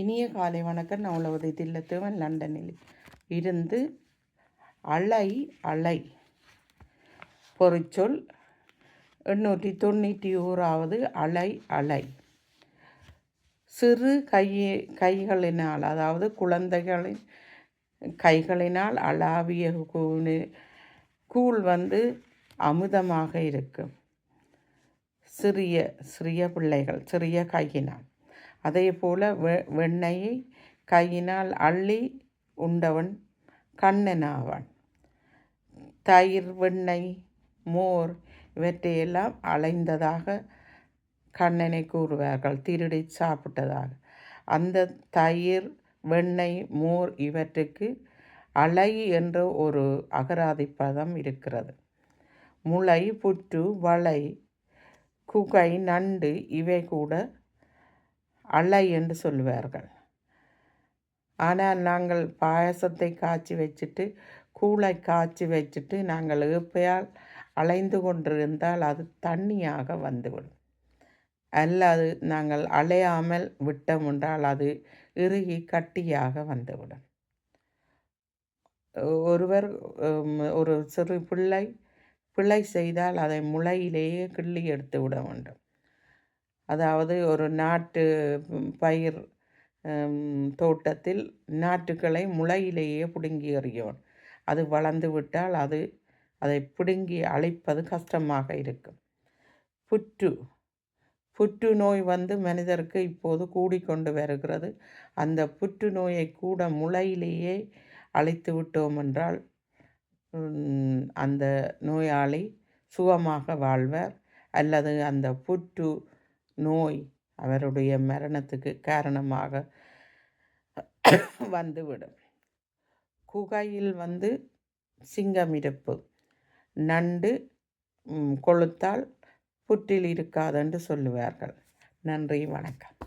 இனிய காலை வணக்கம். நான் உழவதை தில்லத்துவன் லண்டனில் இருந்து அலை அலை. பொறிச்சொல் எண்ணூற்றி தொண்ணூற்றி ஓராவது அலை அலை. சிறு கையை கைகளினால் அதாவது குழந்தைகளின் கைகளினால் அளாவிய கூணு கூழ் வந்து அமுதமாக இருக்கும். சிறிய சிறிய பிள்ளைகள் சிறிய கையினால். அதே போல் வெ வெண்ணெயை கையினால் அள்ளி உண்டவன் கண்ணனாவான். தயிர் வெண்ணெய் மோர் இவற்றையெல்லாம் அலைந்ததாக கண்ணனை கூறுவார்கள். திருடி சாப்பிட்டதாக. அந்த தயிர் வெண்ணெய் மோர் இவற்றுக்கு அலை என்ற ஒரு அகராதி பதம் இருக்கிறது. முளை புற்று வளை குகை நண்டு இவை கூட அலை என்று சொல்வார்கள் ஆனால் நாங்கள் பாயசத்தை காய்ச்சி வச்சுட்டு கூளை காய்ச்சி வச்சுட்டு நாங்கள் ஏப்பையால் அலைந்து கொண்டிருந்தால் அது தண்ணியாக வந்துவிடும். அல்லது நாங்கள் அலையாமல் விட்டோம் என்றால் அது இறுகி கட்டியாக வந்துவிடும். ஒருவர் ஒரு சிறு பிள்ளை பிள்ளை செய்தால் அதை முளையிலேயே கிள்ளி எடுத்து விட வேண்டும். அதாவது ஒரு நாட்டு பயிர் தோட்டத்தில் நாட்டுக்களை முளையிலேயே பிடுங்கி எறியவன் அது வளர்ந்து விட்டால் அது அதை பிடுங்கி அழைப்பது கஷ்டமாக இருக்கும். புற்று புற்று நோய் வந்து மனிதருக்கு இப்போது கூடிக்கொண்டு வருகிறது. அந்த புற்று நோயை கூட முளையிலேயே அழைத்து விட்டோம் என்றால் அந்த நோயாளி சுகமாக வாழ்வர். அல்லது அந்த புற்று நோய் அவருடைய மரணத்துக்கு காரணமாக வந்துவிடும். குகையில் வந்து சிங்கம் இருப்பு. நண்டு கொளுத்தால் புற்றில் இருக்காதென்று சொல்லுவார்கள். நன்றி வணக்கம்.